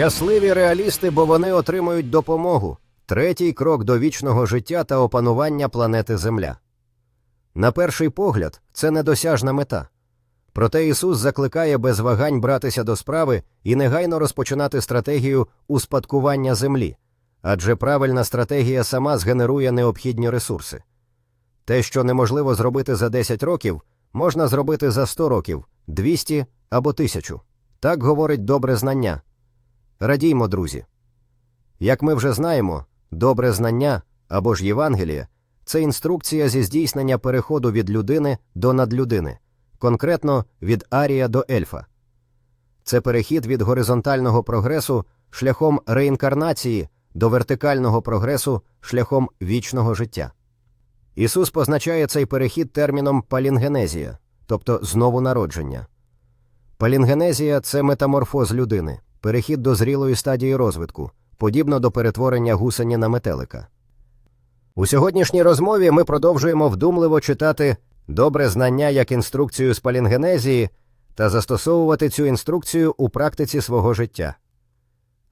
Щасливі реалісти, бо вони отримують допомогу. Третій крок до вічного життя та опанування планети Земля. На перший погляд, це недосяжна мета. Проте Ісус закликає без вагань братися до справи і негайно розпочинати стратегію успадкування землі, адже правильна стратегія сама згенерує необхідні ресурси. Те, що неможливо зробити за 10 років, можна зробити за 100 років, 200 або 1000. Так говорить добре знання. Радіймо, друзі. Як ми вже знаємо, добре знання або ж Євангеліє це інструкція зі здійснення переходу від людини до надлюдини, конкретно від арія до ельфа. Це перехід від горизонтального прогресу шляхом реінкарнації до вертикального прогресу шляхом вічного життя. Ісус позначає цей перехід терміном палінгенезія, тобто знову народження. Палінгенезія це метаморфоз людини, перехід до зрілої стадії розвитку, подібно до перетворення гусені на метелика. У сьогоднішній розмові ми продовжуємо вдумливо читати добре знання як інструкцію з палінгенезії та застосовувати цю інструкцію у практиці свого життя.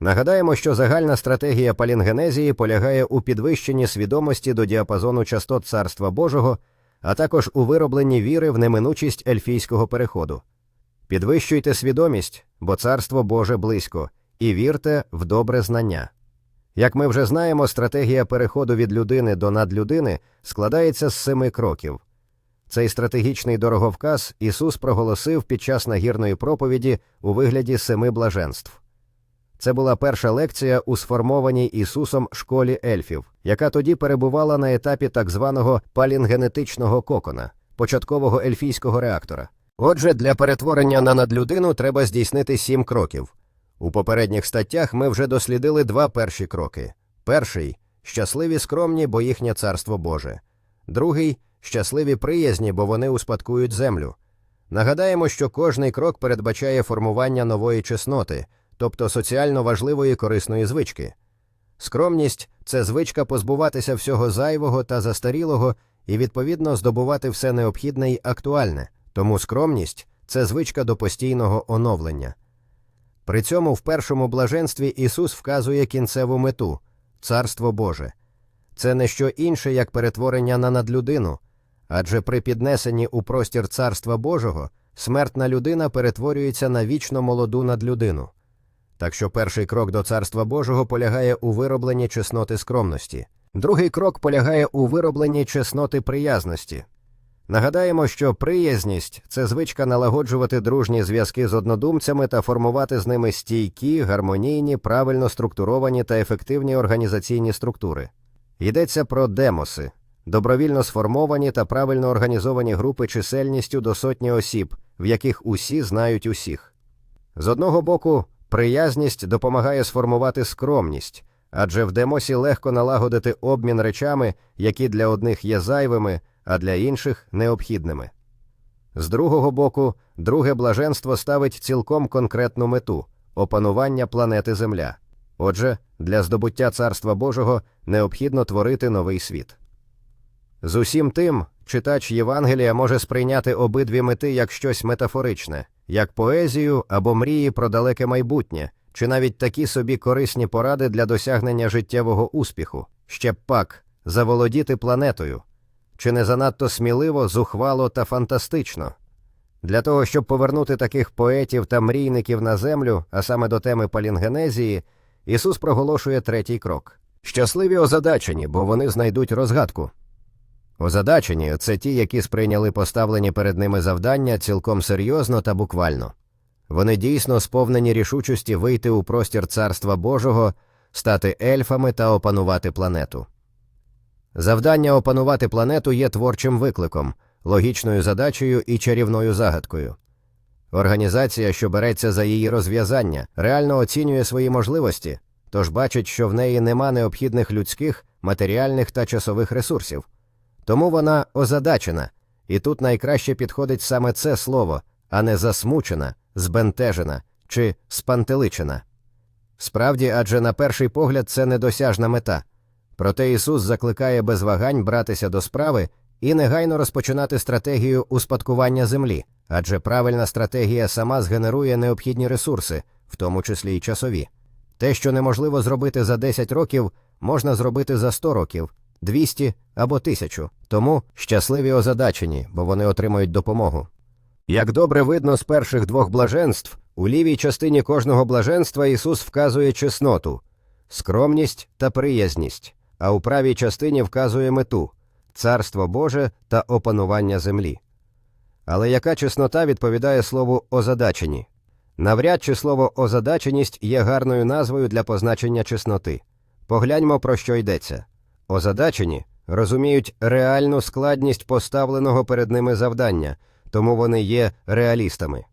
Нагадаємо, що загальна стратегія палінгенезії полягає у підвищенні свідомості до діапазону частот Царства Божого, а також у виробленні віри в неминучість ельфійського переходу. Підвищуйте свідомість, бо Царство Боже близько, і вірте в добре знання. Як ми вже знаємо, стратегія переходу від людини до надлюдини складається з семи кроків. Цей стратегічний дороговказ Ісус проголосив під час нагірної проповіді у вигляді семи блаженств. Це була перша лекція у сформованій Ісусом школі ельфів, яка тоді перебувала на етапі так званого палінгенетичного кокона, початкового ельфійського реактора. Отже, для перетворення на надлюдину треба здійснити сім кроків. У попередніх статтях ми вже дослідили два перші кроки. Перший щасливі скромні, бо їхнє царство Боже. Другий щасливі приязні, бо вони успадкують землю. Нагадаємо, що кожний крок передбачає формування нової чесноти, тобто соціально важливої корисної звички. Скромність це звичка позбуватися всього зайвого та застарілого і, відповідно, здобувати все необхідне й актуальне, тому скромність це звичка до постійного оновлення. При цьому в першому блаженстві Ісус вказує кінцеву мету Царство Боже. Це не що інше, як перетворення на надлюдину, адже при піднесенні у простір Царства Божого смертна людина перетворюється на вічно молоду надлюдину. Так що перший крок до Царства Божого полягає у виробленні чесноти скромності, другий крок полягає у виробленні чесноти приязності. Нагадаємо, що приязність це звичка налагоджувати дружні зв'язки з однодумцями та формувати з ними стійкі, гармонійні, правильно структуровані та ефективні організаційні структури. Йдеться про демоси, добровільно сформовані та правильно організовані групи чисельністю до сотні осіб, в яких усі знають усіх. З одного боку, приязність допомагає сформувати скромність, адже в демосі легко налагодити обмін речами, які для одних є зайвими, а для інших необхідними. З другого боку, друге блаженство ставить цілком конкретну мету опанування планети Земля. Отже, для здобуття Царства Божого необхідно творити новий світ. З усім тим, читач Євангелія може сприйняти обидві мети як щось метафоричне, як поезію або мрії про далеке майбутнє, чи навіть такі собі корисні поради для досягнення життєвого успіху, ще пак заволодіти планетою, чи не занадто сміливо, зухвало та фантастично. Для того, щоб повернути таких поетів та мрійників на землю, а саме до теми палінгенезії, Ісус проголошує третій крок. Щасливі озадачені, бо вони знайдуть розгадку. Озадачені це ті, які сприйняли поставлені перед ними завдання цілком серйозно та буквально. Вони дійсно сповнені рішучості вийти у простір Царства Божого, стати ельфами та опанувати планету. Завдання опанувати планету є творчим викликом, логічною задачею і чарівною загадкою. Організація, що береться за її розв'язання, реально оцінює свої можливості, тож бачить, що в неї нема необхідних людських, матеріальних та часових ресурсів. Тому вона озадачена, і тут найкраще підходить саме це слово, а не засмучена, збентежена чи спантеличена. Справді, адже на перший погляд це недосяжна мета. Проте Ісус закликає без вагань братися до справи і негайно розпочинати стратегію успадкування землі, адже правильна стратегія сама згенерує необхідні ресурси, в тому числі й часові. Те, що неможливо зробити за 10 років, можна зробити за 100 років, 200 або 1000. Тому щасливі озадачені, бо вони отримають допомогу. Як добре видно з перших двох блаженств, у лівій частині кожного блаженства Ісус вказує чесноту, скромність та приязність, а у правій частині вказує мету царство Боже та опанування землі. Але яка чеснота відповідає слову озадачені? Навряд чи слово озадаченість є гарною назвою для позначення чесноти. Погляньмо, про що йдеться. Озадачені розуміють реальну складність поставленого перед ними завдання, тому вони є реалістами.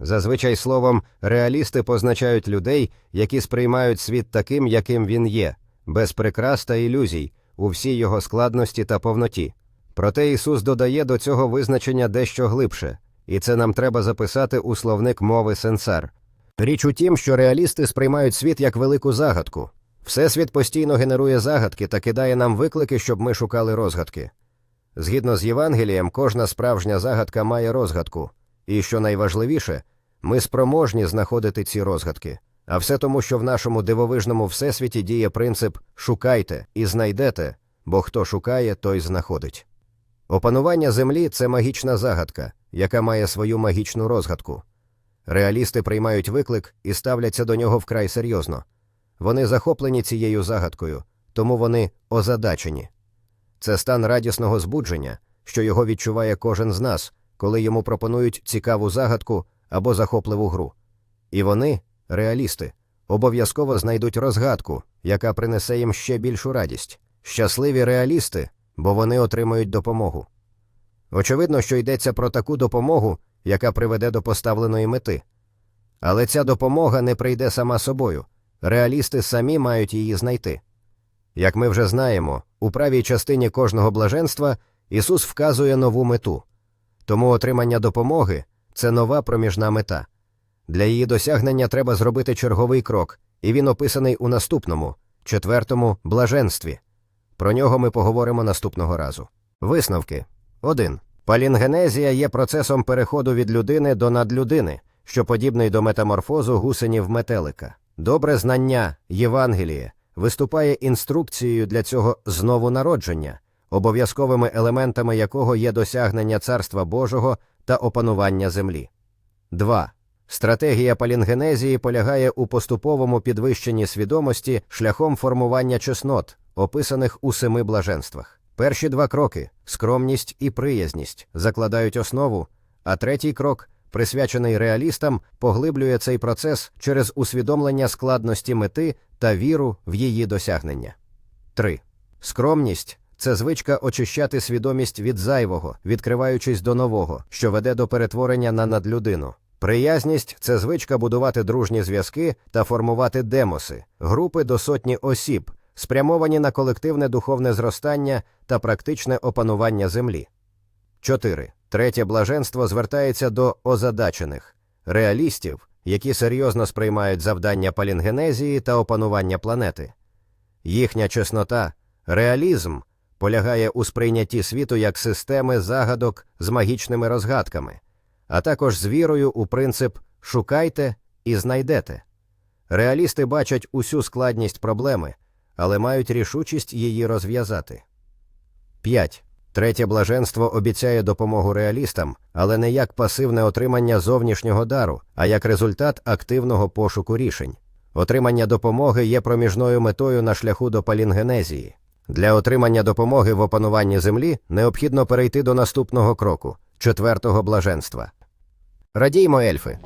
Зазвичай словом реалісти позначають людей, які сприймають світ таким, яким він є, без прикрас та ілюзій, у всій його складності та повноті. Проте Ісус додає до цього визначення дещо глибше, і це нам треба записати у словник мови сенсар. Річ у тім, що реалісти сприймають світ як велику загадку. Всесвіт постійно генерує загадки та кидає нам виклики, щоб ми шукали розгадки. Згідно з Євангелієм, кожна справжня загадка має розгадку, і що найважливіше, ми спроможні знаходити ці розгадки. А все тому, що в нашому дивовижному всесвіті діє принцип шукайте і знайдете, бо хто шукає, той знаходить. Опанування землі це магічна загадка, яка має свою магічну розгадку. Реалісти приймають виклик і ставляться до нього вкрай серйозно. Вони захоплені цією загадкою, тому вони озадачені. Це стан радісного збудження, що його відчуває кожен з нас, коли йому пропонують цікаву загадку або захопливу гру. І вони, реалісти, обов'язково знайдуть розгадку, яка принесе їм ще більшу радість. Щасливі реалісти, бо вони отримують допомогу. Очевидно, що йдеться про таку допомогу, яка приведе до поставленої мети. Але ця допомога не прийде сама собою. Реалісти самі мають її знайти. Як ми вже знаємо, у правій частині кожного блаженства Ісус вказує нову мету. Тому отримання допомоги це нова проміжна мета. Для її досягнення треба зробити черговий крок, і він описаний у наступному, четвертому блаженстві. Про нього ми поговоримо наступного разу. Висновки 1. Палінгенезія є процесом переходу від людини до надлюдини, що подібний до метаморфозу гусенів метелика. Добре знання Євангеліє виступає інструкцією для цього знову народження, обов'язковими елементами якого є досягнення Царства Божого та опанування землі. 2. Стратегія палінгенезії полягає у поступовому підвищенні свідомості шляхом формування чеснот, описаних у семи блаженствах. Перші два кроки скромність і приязність закладають основу, а третій крок, присвячений реалістам, поглиблює цей процес через усвідомлення складності мети та віру в її досягнення. 3. Скромність це звичка очищати свідомість від зайвого, відкриваючись до нового, що веде до перетворення на надлюдину. Приязність це звичка будувати дружні зв'язки та формувати демоси, групи до сотні осіб, спрямовані на колективне духовне зростання та практичне опанування землі. 4. Третє блаженство звертається до озадачених реалістів, які серйозно сприймають завдання палінгенезії та опанування планети. Їхня чеснота, реалізм полягає у сприйнятті світу як системи загадок з магічними розгадками, а також з вірою у принцип шукайте і знайдете. Реалісти бачать усю складність проблеми, але мають рішучість її розв'язати. 5. Третє блаженство обіцяє допомогу реалістам, але не як пасивне отримання зовнішнього дару, а як результат активного пошуку рішень. Отримання допомоги є проміжною метою на шляху до палінгенезії. Для отримання допомоги в опануванні землі необхідно перейти до наступного кроку четвертого блаженства. Радіймо, ельфи!